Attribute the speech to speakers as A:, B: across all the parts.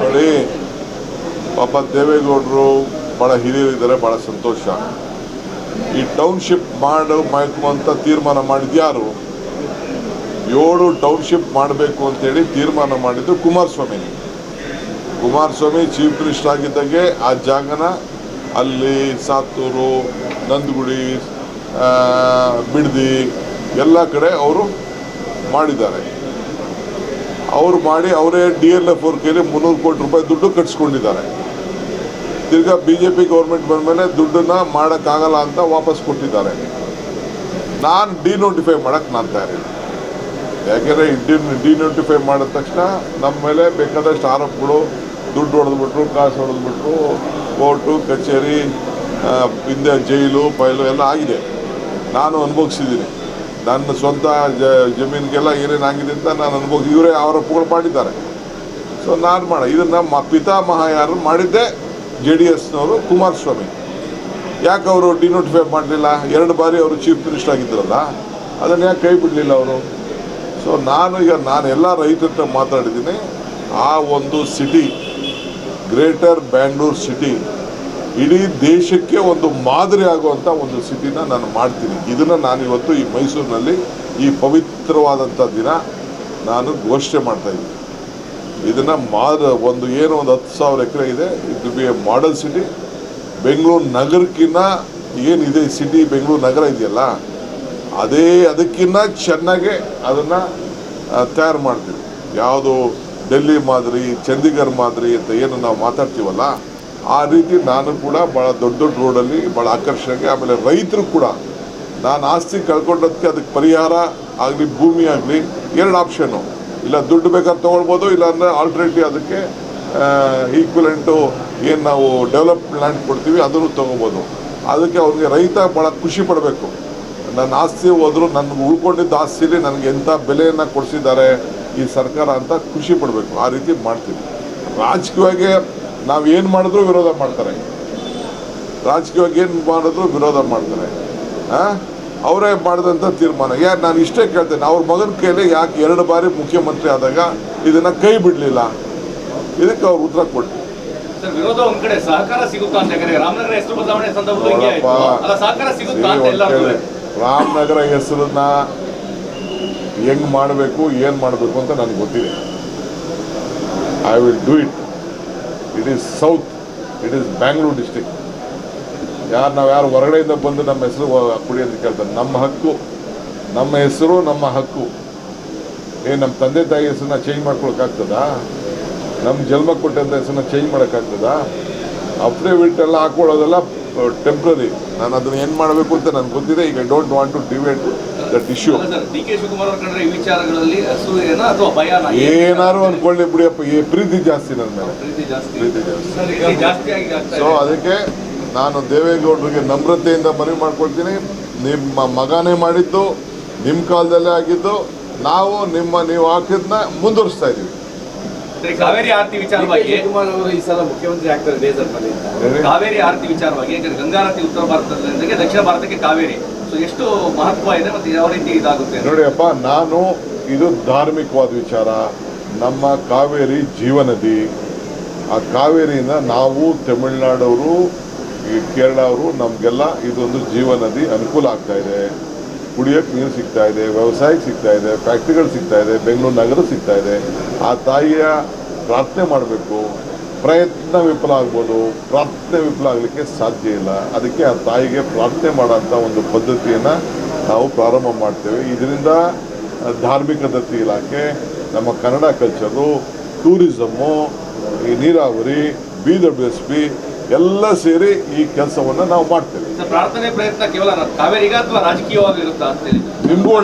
A: ನೋಡಿ, ಪಾಪ ದೇವೇಗೌಡರು ಭಾಳ ಹಿರಿಯರಿದ್ದಾರೆ ಭಾಳ ಸಂತೋಷ. ಈ ಟೌನ್ಶಿಪ್ ಮಾಡು ಅಂತ ತೀರ್ಮಾನ ಮಾಡಿದ್ಯಾರು ಏಳು ಟೌನ್ಶಿಪ್ ಮಾಡಬೇಕು ಅಂತೇಳಿ ತೀರ್ಮಾನ ಮಾಡಿದ್ದು ಕುಮಾರಸ್ವಾಮಿ. ಕುಮಾರಸ್ವಾಮಿ ಚೀಫ್ ಮಿನಿಸ್ಟರ್ ಆಗಿದ್ದಾಗೆ ಆ ಜಾಗನ ಅಲ್ಲಿ ಸಾತ್ತೂರು, ನಂದಗುಡಿ ಬಿಡದಿ ಎಲ್ಲ ಕಡೆ ಅವರು ಮಾಡಿದ್ದಾರೆ. ಅವರು ಮಾಡಿ ಅವರೇ ಡಿ ಎಲ್ ಎಫ್ ಅವ್ರ ಕೈಲಿ ಮುನ್ನೂರು ಕೋಟಿ ರೂಪಾಯಿ ದುಡ್ಡು ಕಟ್ಸ್ಕೊಂಡಿದ್ದಾರೆ. ತಿರ್ಗಾ ಬಿ ಜೆ ಪಿ ಗೌರ್ಮೆಂಟ್ ಬಂದಮೇಲೆ ದುಡ್ಡನ್ನ ಮಾಡೋಕ್ಕಾಗಲ್ಲ ಅಂತ ವಾಪಸ್ ಕೊಟ್ಟಿದ್ದಾರೆ. ನಾನು ಡಿನೋಟಿಫೈ ಮಾಡೋಕ್ಕೆ ನಾನು ತಯಾರಿಲ್ಲ. ಯಾಕೆಂದರೆ ಡಿ ಡಿನೋಟಿಫೈ ಮಾಡಿದ ತಕ್ಷಣ ನಮ್ಮ ಮೇಲೆ ಬೇಕಾದಷ್ಟು ಆರೋಪಗಳು ದುಡ್ಡು ಹೊಡೆದ್ಬಿಟ್ರು, ಕಾಸು ಹೊಡೆದ್ಬಿಟ್ರು, ಕೋರ್ಟು, ಕಚೇರಿ ಹಿಂದೆ ಜೈಲು, ಫೈಲು ಎಲ್ಲ ಆಗಿದೆ. ನಾನು ಅನುಭವಿಸಿದ್ದೀನಿ. ನನ್ನ ಸ್ವಂತ ಜ ಜಮೀನಿಗೆಲ್ಲ ಏನೇನು ಆಗಿದೆ ಅಂತ ನಾನು ಅನ್ಬೋದು. ಇವರೇ ಆರೋಪಗಳು ಮಾಡಿದ್ದಾರೆ. ಸೊ ನಾನು ಮಾಡ ಇದನ್ನು ಮ ಪಿತಾಮಹ ಯಾರು ಮಾಡಿದ್ದೆ? ಜೆ ಡಿ ಎಸ್ನವರು ಕುಮಾರಸ್ವಾಮಿ. ಯಾಕೆ ಅವರು ಡಿನೋಟಿಫೈ ಮಾಡಲಿಲ್ಲ? ಎರಡು ಬಾರಿ ಅವರು ಚೀಫ್ ಮಿನಿಸ್ಟರ್ ಆಗಿದ್ರಲ್ಲ, ಅದನ್ನು ಯಾಕೆ ಕೈ ಬಿಡಲಿಲ್ಲ ಅವರು? ಸೊ ನಾನು ಈಗ ನಾನು ಎಲ್ಲ ರೈತರ ಮಾತಾಡಿದ್ದೀನಿ. ಆ ಒಂದು ಸಿಟಿ ಗ್ರೇಟರ್ ಬ್ಯಾಂಗ್ಳೂರ್ ಸಿಟಿ ಇಡೀ ದೇಶಕ್ಕೆ ಒಂದು ಮಾದರಿ ಆಗುವಂಥ ಒಂದು ಸಿಟಿನ ನಾನು ಮಾಡ್ತೀನಿ. ಇದನ್ನು ನಾನು ಇವತ್ತು ಈ ಮೈಸೂರಿನಲ್ಲಿ ಈ ಪವಿತ್ರವಾದಂಥ ದಿನ ನಾನು ಘೋಷಣೆ ಮಾಡ್ತಾ ಇದ್ದೀನಿ. ಇದನ್ನು ಮಾದ, ಒಂದು ಏನು ಒಂದು ಹತ್ತು ಸಾವಿರ ಎಕರೆ ಇದೆ. ಇದು B A model city Bengaluru ನಗರಕ್ಕಿಂತ ಏನಿದೆ ಸಿಟಿ ಬೆಂಗಳೂರು ನಗರ ಇದೆಯಲ್ಲ? ಅದೇ ಅದಕ್ಕಿಂತ ಚೆನ್ನಾಗೆ ಅದನ್ನು ತಯಾರು ಮಾಡ್ತೀವಿ. ಯಾವುದು ಡೆಲ್ಲಿ ಮಾದರಿ, ಚಂಡೀಗಢ ಮಾದರಿ ಅಂತ ಏನು ನಾವು ಮಾತಾಡ್ತೀವಲ್ಲ ಆ ರೀತಿ ನಾನು ಕೂಡ ಭಾಳ ದೊಡ್ಡ ದೊಡ್ಡ ರೋಡಲ್ಲಿ ಭಾಳ ಆಕರ್ಷಣೆಗೆ, ಆಮೇಲೆ ರೈತರು ಕೂಡ ನಾನು ಆಸ್ತಿ ಕಳ್ಕೊಂಡದಕ್ಕೆ ಅದಕ್ಕೆ ಪರಿಹಾರ ಆಗಲಿ, ಭೂಮಿ ಆಗಲಿ, ಎರಡು ಆಪ್ಷನ್ನು ಇಲ್ಲ ದುಡ್ಡು ಬೇಕಾದ್ರೆ ತೊಗೊಳ್ಬೋದು ಇಲ್ಲ ಅಂದರೆ ಆಲ್ಟರ್ನೇಟಿವ್ ಅದಕ್ಕೆ ಈಕ್ವಲೆಂಟು ಏನು ನಾವು ಡೆವಲಪ್ ಲ್ಯಾಂಡ್ ಕೊಡ್ತೀವಿ, ಅದನ್ನು ತೊಗೋಬೋದು ಅದಕ್ಕೆ ಅವ್ರಿಗೆ ರೈತ ಭಾಳ ಖುಷಿ ಪಡಬೇಕು. ನನ್ನ ಆಸ್ತಿ ಹೋದರೂ ನನಗೆ ಉಳ್ಕೊಂಡಿದ್ದ ಆಸ್ತಿಲಿ ನನಗೆ ಎಂಥ ಬೆಲೆಯನ್ನು ಕೊಡಿಸಿದ್ದಾರೆ ಈ ಸರ್ಕಾರ ಅಂತ ಖುಷಿ ಪಡಬೇಕು. ಆ ರೀತಿ ಮಾಡ್ತೀವಿ. ರಾಜಕೀಯವಾಗಿ ನಾವು ಏನು ಮಾಡಿದ್ರೂ ವಿರೋಧ ಮಾಡ್ತಾರೆ. ರಾಜಕೀಯವಾಗಿ ಏನು ಮಾಡಿದ್ರು ವಿರೋಧ ಮಾಡ್ತಾರೆ? ಅವರೇ ಮಾಡಿದಂಥ ತೀರ್ಮಾನ. ಯಾಕೆ ನಾನು ಇಷ್ಟೇ ಕೇಳ್ತೇನೆ ಅವ್ರ ಮಗನ ಕೈಲಿ ಯಾಕೆ ಎರಡು ಬಾರಿ ಮುಖ್ಯಮಂತ್ರಿ ಆದಾಗ ಇದನ್ನು ಕೈ ಬಿಡಲಿಲ್ಲ? ಇದಕ್ಕೆ ಅವ್ರು ಉತ್ತರ ಕೊಟ್ಟು
B: ಸರ್ ವಿರೋಧ ಒಂದ್ ಕಡೆ ಸಹಕಾರ ಸಿಗುತ್ತಾ ಅಂತ ಯಾಕಂದ್ರೆ ರಾಮನಗರ ಹೆಸರು ಬದಲಾವಣೆ ಸಂದರ್ಭದಲ್ಲಿ ಹಿಂಗೆ ಅಲ್ಲ ಸಹಕಾರ ಸಿಗುತ್ತಾ ಅಂತ
A: ಸರಿ,
B: ಎಲ್ಲರೂ
A: ಒಂದ್ ಕೇಳಿ. ರಾಮನಗರ ಹೆಸರನ್ನ ಹೆಂಗ್ ಮಾಡಬೇಕು ಏನು ಮಾಡಬೇಕು ಅಂತ ನನಗೆ ಗೊತ್ತಿದೆ. I will do it it is south, it is Bangalore district ಯಾರು ನಾವು ಯಾರು ಹೊರಗಡೆಯಿಂದ ಬಂದು ನಮ್ಮ ಹೆಸರು ಕುಡಿ ಅಂತ ಕೇಳ್ತಾರೆ. ನಮ್ಮ ಹಕ್ಕು, ನಮ್ಮ ಹೆಸರು, ನಮ್ಮ ಹಕ್ಕು. ಏ ನಮ್ಮ ತಂದೆ ತಾಯಿ ಹೆಸರನ್ನ ಚೇಂಜ್ ಮಾಡ್ಕೊಳಕ್ಕಾಗ್ತದಾ? ನಮ್ಮ ಜನ್ಮ ಕೊಟ್ಟಂಥ ಹೆಸರನ್ನ ಚೇಂಜ್ ಮಾಡೋಕ್ಕಾಗ್ತದಾ? ಅಫಿಡೇವಿಟ್ ಎಲ್ಲ ಹಾಕೊಳ್ಳೋದೆಲ್ಲ ಟೆಂಪ್ರರಿ ನಾನು ಅದನ್ನ ಏನು ಮಾಡಬೇಕು ಅಂತ ನನಗೆ ಗೊತ್ತಿದೆ. ಈಗ I don't want to deviate that issue
B: ಅಲ್ಲ ಸರ್ ಡಿ ಕೆ ಶಿವಕುಮಾರ್ ಕಂಡ್ರೆ ಈ ವಿಚಾರಗಳಲ್ಲಿ ಅಸೂಯೆನ ಅಥವಾ ಭಯನ?
A: ಏನಾರು ಅನ್ಕೊಳ್ಳಿ ಬಿಡಿಯಪ್ಪ ಈ ಪ್ರೀತಿ ಜಾಸ್ತಿ ನನ್ನ ಮೇಲೆ.
B: ಪ್ರೀತಿ ಜಾಸ್ತಿ.
A: ಸೊ ಅದಕ್ಕೆ ನಾನು ದೇವೇಗೌಡರಿಗೆ ನಮ್ರತೆಯಿಂದ ಮನವಿ ಮಾಡ್ಕೊಳ್ತೀನಿ. ನಿಮ್ಮ ಮಗನೇ ಮಾಡಿದ್ದು ನಿಮ್ಮ ಕಾಲದಲ್ಲೇ ಆಗಿದ್ದು ನಾವು ನಿಮ್ಮ ನೀವು ಹಾಕಿದ್ನ ಮುಂದುವರಿಸ್ತಾ ಇದ್ದೀವಿ
B: ಸರಿ, ಕಾವೇರಿ ಆರತಿ ವಿಚಾರವಾಗಿ
C: ಅವರು ಈ ಸಲ ಮುಖ್ಯಮಂತ್ರಿ ಆಗ್ತಾರೆ
B: ಕಾವೇರಿ ಆರತಿ ವಿಚಾರವಾಗಿ ಗಂಗಾರತಿ ಉತ್ತರ ಭಾರತದೊಂದಿಗೆ ದಕ್ಷಿಣ ಭಾರತಕ್ಕೆ ಕಾವೇರಿ. ಎಷ್ಟು ಮಹತ್ವ ಇದೆ ಮತ್ತೆ ಯಾವ ರೀತಿ ಇದಾಗುತ್ತೆ ಅಂತ.
A: ನೋಡಿ ಅಪ್ಪ ನಾನು ಇದು ಧಾರ್ಮಿಕವಾದ ವಿಚಾರ. ನಮ್ಮ ಕಾವೇರಿ ಜೀವನದಿ. ಆ ಕಾವೇರಿಯಿಂದ ನಾವು ತಮಿಳುನಾಡವರು, ಈ ಕೇರಳ ಅವರು ನಮಗೆಲ್ಲ ಇದೊಂದು ಜೀವನದಿ ಅನುಕೂಲ ಆಗ್ತಾ ಇದೆ. ಕುಡಿಯೋಕ್ಕೆ ನೀರು ಸಿಗ್ತಾ ಇದೆ, ವ್ಯವಸಾಯಕ್ಕೆ ಸಿಗ್ತಾ ಇದೆ, ಫ್ಯಾಕ್ಟ್ರಿಗಳು ಸಿಗ್ತಾ ಇದೆ, ಬೆಂಗಳೂರು ನಗರ ಸಿಗ್ತಾ ಇದೆ. ಆ ತಾಯಿಯ ಪ್ರಾರ್ಥನೆ ಮಾಡಬೇಕು. ಪ್ರಯತ್ನ ವಿಫಲ ಆಗ್ಬೋದು ಪ್ರಾರ್ಥನೆ ವಿಫಲ ಆಗಲಿಕ್ಕೆ ಸಾಧ್ಯ ಇಲ್ಲ. ಅದಕ್ಕೆ ಆ ತಾಯಿಗೆ ಪ್ರಾರ್ಥನೆ ಮಾಡೋಂಥ ಒಂದು ಪದ್ಧತಿಯನ್ನು ನಾವು ಪ್ರಾರಂಭ ಮಾಡ್ತೇವೆ. ಇದರಿಂದ ಧಾರ್ಮಿಕ ದತ್ತಿ ಇಲಾಖೆ ನಮ್ಮ ಕನ್ನಡ ಕಲ್ಚರು ಟೂರಿಸಮ್ಮು ಈ ನೀರಾವರಿ ಬಿ ಡಬ್ಲ್ಯೂ ಎಸ್ ಪಿ ಎಲ್ಲ ಸೇರಿ ಈ ಕೆಲಸವನ್ನು ನಾವು ಮಾಡ್ತೇವೆ.
B: ಪ್ರಾರ್ಥನೆ ಪ್ರಯತ್ನ ಕೇವಲ
A: ನಿಮಗೂ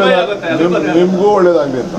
A: ನಿಮ್ಗೂ ಒಳ್ಳೇದಾಗಲಿ ಅಂತ.